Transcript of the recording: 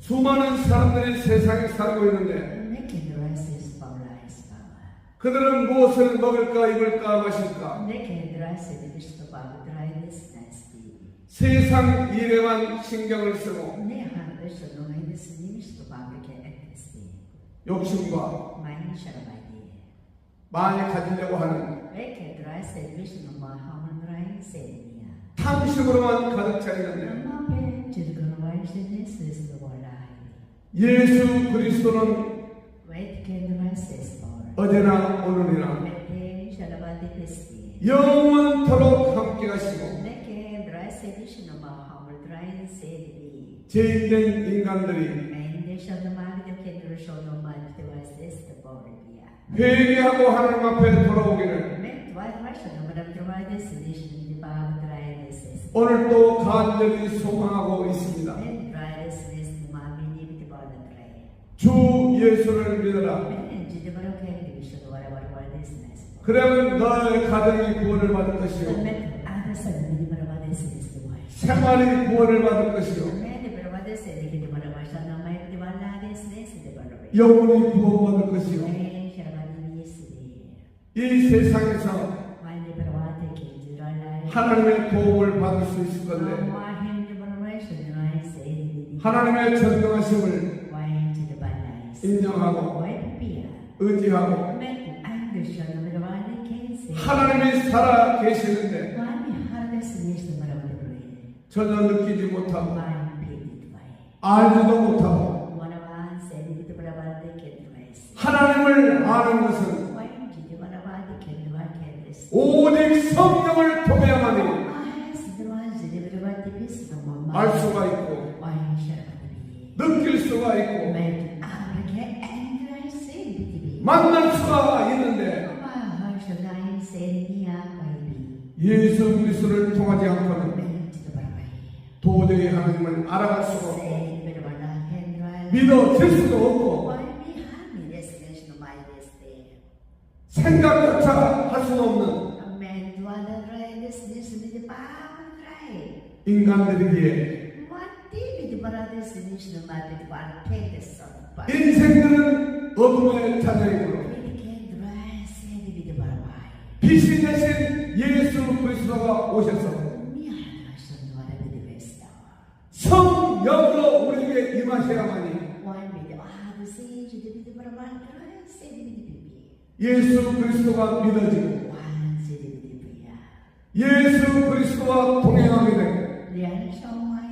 수많은 사람들이 세상에 살고 있는데 naked power. 그들은 무엇을 먹을까 입을까 마실까 Naked dryness. 세상 일에만 신경을 쓰고 내 하늘에서. 욕심과 많이 가지려고 하는 Naked drying. 탐식으로만 가득 차 있는데 예수 그리스도는. 어제나 오늘이나. 영원토록 함께 세리. 죄인된 인간들이. 회개하고 하나님 앞에 돌아오기를 오늘도 간절히 소망하고 있습니다. 주 예수를 믿어라. 그러면 너의 가정이 구원을 받을 것이요. 생활이 구원을 받을 것이요. 영혼이 구원받을 것이요? 이 세상에서 When the provided came to dry life. 하나님의 도움을 받을 수 있을 건데 하나님의 전능하심을. 인정하고? 의지하고. 하나님이 살아 계시는데 전혀 느끼지 못하고. 알지도 못하고. 하나님을 아는 것은. 오직 성령을 통해야만이 아이스 드와지디 바라바데 피스 너무 알 수가 있고. 느낄 수가 있고. 만날 수가 있는데. 예수 그리스도를 통하지 않고는. 도저히 하나님을 알아갈 수가 없고. 믿어질 수도 없고. 생각조차 할 수도 없는 son. 인생들은 어둠의 bawah. 빛이 되신 예수 그리스도가 오셔서. 성령으로 우리에게 임하셔야만이. 예수 그리스도가 믿어지고. 예수 그리스도와 동행하게 되고 燃烧吗？